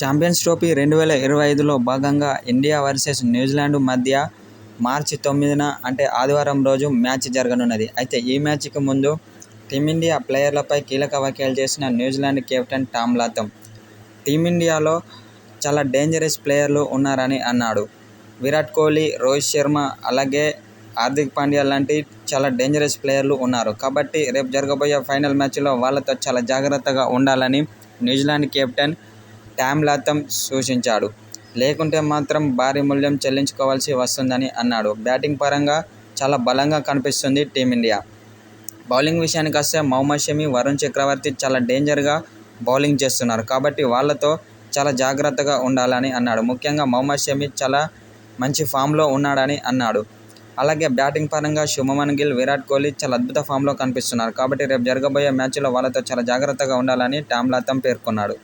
Champions trophy రెండు వేల ఇరవై ఐదులో భాగంగా ఇండియా వర్సెస్ న్యూజిలాండ్ మధ్య మార్చి తొమ్మిదిన అంటే ఆదివారం రోజు మ్యాచ్ జరగనున్నది. అయితే ఈ మ్యాచ్కి ముందు టీమిండియా ప్లేయర్లపై కీలక వ్యాఖ్యలు చేసిన New Zealand captain Tom Latham. టీమిండియాలో చాలా డేంజరస్ ప్లేయర్లు ఉన్నారని అన్నాడు. విరాట్ కోహ్లీ రోహిత్ శర్మ అలాగే హార్దిక్ పాండ్యా లాంటి చాలా డేంజరస్ ప్లేయర్లు ఉన్నారు. కాబట్టి రేపు జరగబోయే ఫైనల్ మ్యాచ్లో వాళ్ళతో చాలా జాగ్రత్తగా ఉండాలని న్యూజిలాండ్ కెప్టెన్ టామ్ సూచించాడు. లేకుంటే మాత్రం భారీ మూల్యం చెల్లించుకోవాల్సి వస్తుందని అన్నాడు. బ్యాటింగ్ పరంగా చాలా బలంగా కనిపిస్తుంది టీమిండియా. బౌలింగ్ విషయానికి వస్తే మొహమ్మద్ షమి వరుణ్ చక్రవర్తి చాలా డేంజర్గా బౌలింగ్ చేస్తున్నారు. కాబట్టి వాళ్ళతో చాలా జాగ్రత్తగా ఉండాలని అన్నాడు. ముఖ్యంగా మొహమ్మద్ షమి చాలా మంచి ఫామ్లో ఉన్నాడని అన్నాడు. అలాగే బ్యాటింగ్ పరంగా శుభమన్ గిల్ విరాట్ కోహ్లీ చాలా అద్భుత ఫామ్లో కనిపిస్తున్నారు. కాబట్టి రేపు జరగబోయే మ్యాచ్లో వాళ్ళతో చాలా జాగ్రత్తగా ఉండాలని టామ్ పేర్కొన్నాడు.